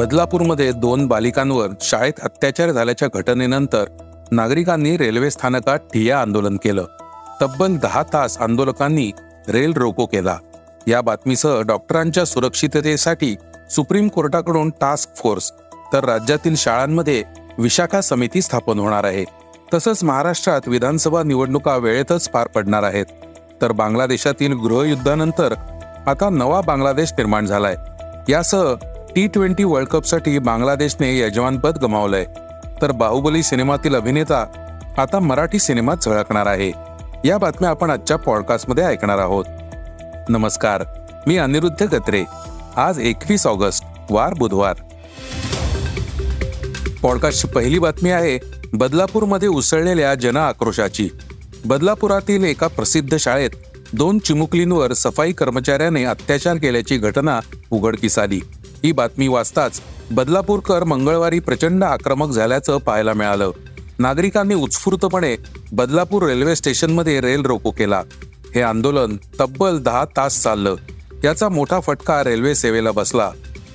बदलापूरमध्ये दोन बालिकांवर शाळेत अत्याचार झाल्याच्या घटनेनंतर नागरिकांनी रेल्वे स्थानकात ठिय्या आंदोलन केलं. तब्बल दहा तास आंदोलकांनी रेल रोको केला. या बातमीसह डॉक्टरांच्या सुरक्षिततेसाठी सुप्रीम कोर्टाकडून टास्क फोर्स तर राज्यातील शाळांमध्ये विशाखा समिती स्थापन होणार आहे. तसंच महाराष्ट्रात विधानसभा निवडणुका वेळेतच पार पडणार आहेत. तर बांगलादेशातील गृहयुद्धानंतर आता नवा बांगलादेश निर्माण झालाय. यासह टी ट्वेंटी वर्ल्ड कपसाठी बांगलादेशने यजमानपद गमावलंय. तर बाहुबली सिनेमातील अभिनेता आता मराठी सिनेमात झळकणार आहे. या बातम्या आपण आजच्या पॉडकास्टमध्ये ऐकणार आहोत. नमस्कार मी अनिरुद्ध गत्रे. आज एकवीस ऑगस्ट वार बुधवार. पॉडकास्टची पहिली बातमी आहे बदलापूरमध्ये उसळलेल्या जन आक्रोशाची. बदलापुरातील एका प्रसिद्ध शाळेत दोन चिमुकलींवर सफाई कर्मचाऱ्याने अत्याचार केल्याची घटना उघडकीस आली. ही बातमी वाचताच बदलापूरकर मंगळवारी प्रचंड आक्रमक झाल्याचं पाहायला मिळालं. नागरिकांनी उत्स्फूर्तपणे बदलापूर रेल्वे स्टेशनमध्ये रेल रोको केला. हे आंदोलन तब्बल दहा तास चाललं. याचा मोठा फटका रेल्वे सेवेला बसला.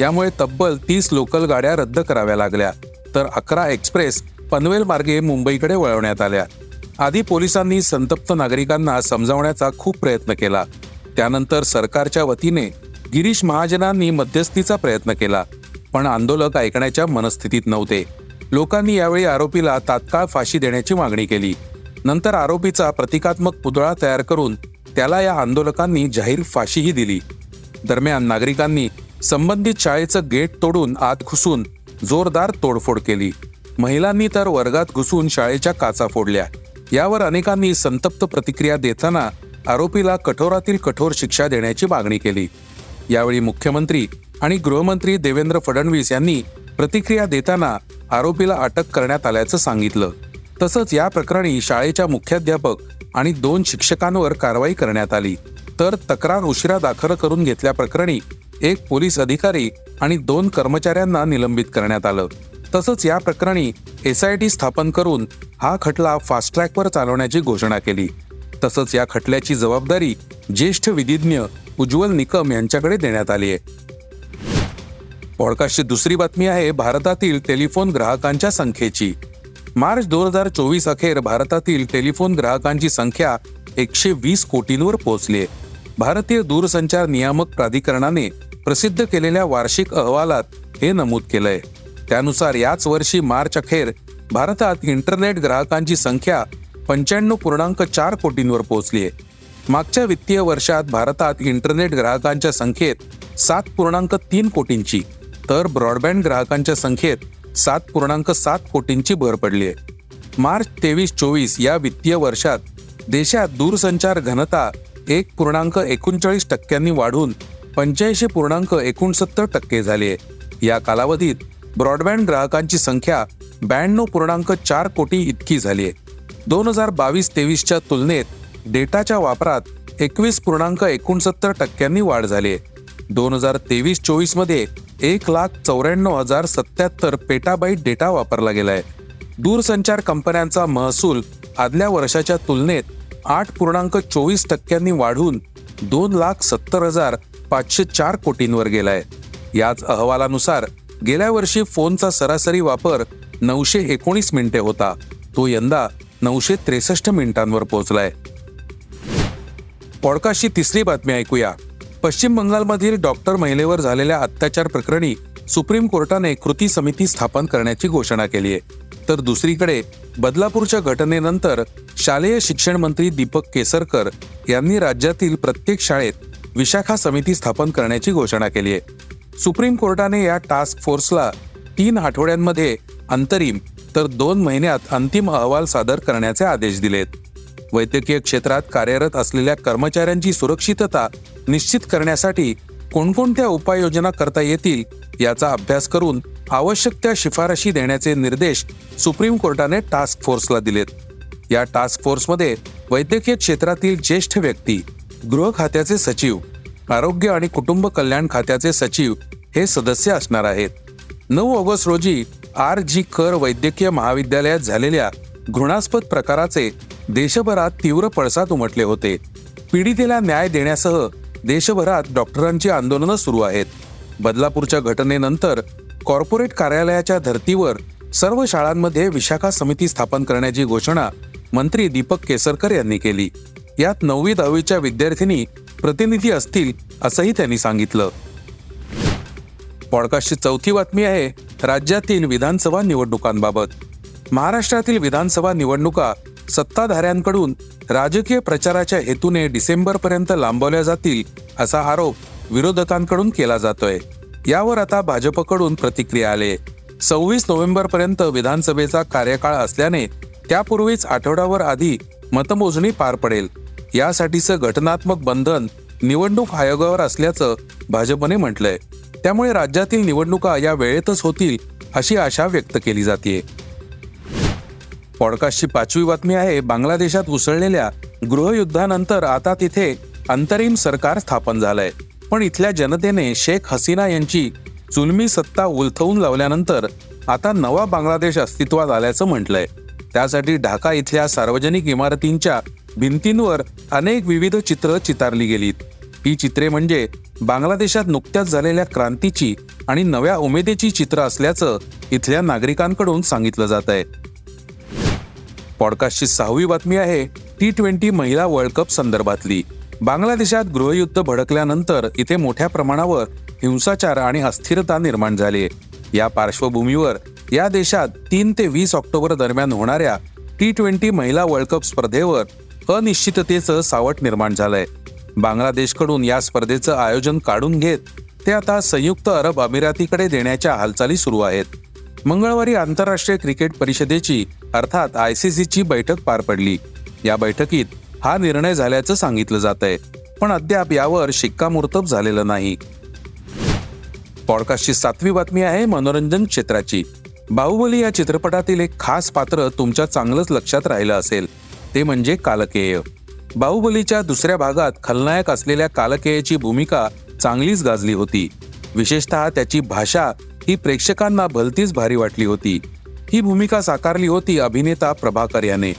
यामुळे तब्बल तीस लोकल गाड्या रद्द कराव्या लागल्या. तर अकरा एक्सप्रेस पनवेल मार्गे मुंबईकडे वळवण्यात आल्या. आधी पोलिसांनी संतप्त नागरिकांना समजावण्याचा खूप प्रयत्न केला. त्यानंतर सरकारच्या वतीने गिरीश महाजनांनी मध्यस्थीचा प्रयत्न केला पण आंदोलक ऐकण्याच्या मनस्थितीत नव्हते. लोकांनी यावेळी आरोपीला तात्काळ फाशी देण्याची मागणी केली. नंतर आरोपीचा प्रतिकात्मक पुतळा तयार करून त्याला या आंदोलकांनी जाहीर फाशीही दिली. दरम्यान नागरिकांनी संबंधित शाळेचं गेट तोडून आत घुसून जोरदार तोडफोड केली. महिलांनी तर वर्गात घुसून शाळेच्या काचा फोडल्या. यावर अनेकांनी संतप्त प्रतिक्रिया देताना आरोपीला कठोरातील कठोर शिक्षा देण्याची मागणी केली. यावेळी मुख्यमंत्री आणि गृहमंत्री देवेंद्र फडणवीस यांनी प्रतिक्रिया देताना आरोपीला अटक करण्यात आल्याचं सांगितलं. तसंच या प्रकरणी शाळेच्या मुख्याध्यापक आणि दोन शिक्षकांवर कारवाई करण्यात आली. तर तक्रार उशिरा दाखल करून घेतल्याप्रकरणी एक पोलीस अधिकारी आणि दोन कर्मचाऱ्यांना निलंबित करण्यात आलं. तसंच या प्रकरणी एसआयटी स्थापन करून हा खटला फास्ट ट्रॅकवर चालवण्याची घोषणा केली. तसंच या खटल्याची जबाबदारी ज्येष्ठ विधिज्ञ उज्ज्वल निकम यांच्याकडे देण्यात आली आहे. पॉडकास्टची दुसरी बातमी आहे भारतातील टेलिफोन ग्राहकांच्या संख्येची. मार्च दोन हजार चोवीस अखेर भारतातील टेलिफोन ग्राहकांची संख्या एकशे वीस कोटींवर पोहोचली आहे. भारतीय दूरसंचार नियामक प्राधिकरणाने प्रसिद्ध केलेल्या वार्षिक अहवालात हे नमूद केलंय. त्यानुसार याच वर्षी मार्च अखेर भारतात इंटरनेट ग्राहकांची संख्या पंच्याण्णव पूर्णांक चार कोटींवर पोहोचली आहे. मागच्या वित्तीय वर्षात भारतात इंटरनेट ग्राहकांच्या संख्येत सात पूर्णांक तीन कोटींची तर ब्रॉडबँड ग्राहकांच्या संख्येत सात पूर्णांक सात कोटींची भर पडली आहे. मार्च तेवीस चोवीस या वित्तीय वर्षात देशात दूरसंचार घनता एक पूर्णांक एकोणचाळीस टक्क्यांनी वाढून पंच्याऐंशी पूर्णांक एकोणसत्तर टक्के झाली आहे. या कालावधीत ब्रॉडबँड ग्राहकांची संख्या ब्याण्णव पूर्णांक चार कोटी इतकी झाली आहे. दोन हजार बावीस तेवीसच्या तुलनेत डेटाच्या वापरात एकवीस पूर्णांक एकोणसत्तर टक्क्यांनी वाढ झाली आहे. दोन हजार तेवीस चोवीसमध्ये एक लाख चौऱ्याण्णव हजार सत्याहत्तर पेटाबाईट डेटा वापरला गेलाय दूरसंचार कंपन्यांचा महसूल आदल्या वर्षाच्या तुलनेत आठ पूर्णांक चोवीस टक्क्यांनी वाढून दोन लाख सत्तर हजार पाचशे चार कोटींवर गेलाय याच अहवालानुसार गेल्या वर्षी फोनचा सरासरी वापर नऊशे एकोणीस मिनिटे होता. तो यंदा नऊशे त्रेसष्ट मिनिटांवर पोहोचलाय पॉडकास्टची तिसरी बातमी ऐकूया. पश्चिम बंगालमधील डॉक्टर महिलेवर झालेल्या अत्याचार प्रकरणी सुप्रीम कोर्टाने कृती समिती स्थापन करण्याची घोषणा केली आहे तर दुसरीकडे बदलापूरच्या घटनेनंतर शालेय शिक्षण मंत्री दीपक केसरकर यांनी राज्यातील प्रत्येक शाळेत विशाखा समिती स्थापन करण्याची घोषणा केली आहे सुप्रीम कोर्टाने या टास्क फोर्सला तीन आठवड्यांमध्ये अंतरिम तर दोन महिन्यात अंतिम अहवाल सादर करण्याचे आदेश दिलेत. वैद्यकीय क्षेत्रात कार्यरत असलेल्या कर्मचाऱ्यांची सुरक्षितता निश्चित करण्यासाठी कोणकोणत्या उपाययोजना करता येतील याचा अभ्यास करून आवश्यक त्या शिफारशी देण्याचे निर्देश सुप्रीम कोर्टाने टास्क फोर्सला दिलेत. या टास्क फोर्समध्ये वैद्यकीय क्षेत्रातील ज्येष्ठ व्यक्ती गृह खात्याचे सचिव आरोग्य आणि कुटुंब कल्याण खात्याचे सचिव हे सदस्य असणार आहेत. नऊ ऑगस्ट रोजी आर जी कर वैद्यकीय महाविद्यालयात झालेल्या घृणास्पद प्रकाराचे देशभरात तीव्र पळसात उमटले होते. पीडितेला न्याय देण्यासह देशभरात डॉक्टरांची आंदोलनं सुरू आहेत. बदलापूरच्या घटनेनंतर कॉर्पोरेट कार्यालयाच्या धर्तीवर सर्व शाळांमध्ये विशाखा समिती स्थापन करण्याची घोषणा मंत्री दीपक केसरकर यांनी केली. यात नववी दहावीच्या विद्यार्थिनी प्रतिनिधी असतील असंही त्यांनी सांगितलं. पॉडकास्टची चौथी बातमी आहे राज्यातील विधानसभा निवडणुकांबाबत. महाराष्ट्रातील विधानसभा निवडणुका सत्ताधाऱ्यांकडून राजकीय प्रचाराच्या हेतूने डिसेंबरपर्यंत लांबवल्या जातील असा आरोप विरोधकांकडून केला जातोय. यावर आता भाजपकडून प्रतिक्रिया आली. सव्वीस नोव्हेंबर पर्यंत विधानसभेचा कार्यकाळ असल्याने त्यापूर्वीच आठवड्यावर आधी मतमोजणी पार पडेल. यासाठीचं घटनात्मक बंधन निवडणूक आयोगावर असल्याचं भाजपने म्हटलंय. त्यामुळे राज्यातील निवडणुका या वेळेतच होतील अशी आशा व्यक्त केली जाते पॉडकास्टची पाचवी बातमी आहे बांगलादेशात उसळलेल्या गृहयुद्धानंतर आता तिथे अंतरिम सरकार स्थापन झालंय. पण इथल्या जनतेने शेख हसीना यांची जुलमी सत्ता उलथवून लावल्यानंतर आता नवा बांगलादेश अस्तित्वात आल्याचं म्हटलंय. त्यासाठी ढाका इथल्या सार्वजनिक इमारतींच्या भिंतींवर अनेक विविध चित्र चितारली गेलीत. ही चित्रे म्हणजे बांगलादेशात नुकत्याच झालेल्या क्रांतीची आणि नव्या उमेदीची चित्र असल्याचं इथल्या नागरिकांकडून सांगितलं जात आहे पॉडकास्टची सहावी बातमी आहे टी ट्वेंटी महिला वर्ल्ड कप संदर्भातली. बांगलादेशात गृहयुद्ध भडकल्यानंतर इथे मोठ्या प्रमाणावर हिंसाचार आणि अस्थिरता निर्माण झाली. या पार्श्वभूमीवर या देशात तीन ते वीस ऑक्टोबर दरम्यान होणाऱ्या टी ट्वेंटी महिला वर्ल्ड कप स्पर्धेवर अनिश्चिततेचं सावट निर्माण झालंय. बांगलादेशकडून या स्पर्धेचं आयोजन काढून घेत ते आता संयुक्त अरब अमिरातीकडे देण्याच्या हालचाली सुरू आहेत. मंगळवारी आंतरराष्ट्रीय क्रिकेट परिषदेची अर्थात आय सी सीची बैठक पार पडली. या बैठकीत हा निर्णय झाल्याचं सांगितलं जात आहे पण अद्याप यावर शिक्कामोर्तब झालेलं नाही. पॉडकास्टची सातवी बातमी आहे मनोरंजन क्षेत्राची. बाहुबली या चित्रपटातील एक खास पात्र तुमच्या चांगलंच लक्षात राहिलं असेल. ते म्हणजे कालकेय. बाहुबलीच्या दुसऱ्या भागात खलनायक असलेल्या कालकेयची भूमिका चांगलीच गाजली होती. विशेषतः त्याची भाषा ही प्रेक्षकांना भलतीच भारी वाटली होती. ही भूमिका साकारली होती अभिनेता प्रभाकर याने.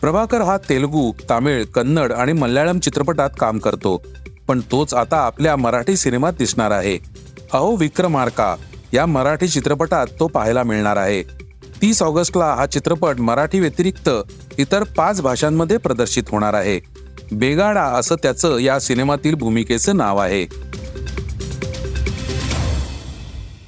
प्रभाकर हा तेलुगू तामिळ कन्नड आणि मल्याळम चित्रपटात काम करतो. पण तोच आता आपल्या मराठी सिनेमात दिसणार आहे. अहो विक्रमार्का या मराठी चित्रपटात तो पाहायला मिळणार आहे. तीस ऑगस्टला हा चित्रपट मराठी व्यतिरिक्त इतर पाच भाषांमध्ये प्रदर्शित होणार आहे. बेगाडा असं त्याचं या सिनेमातील भूमिकेचं नाव आहे.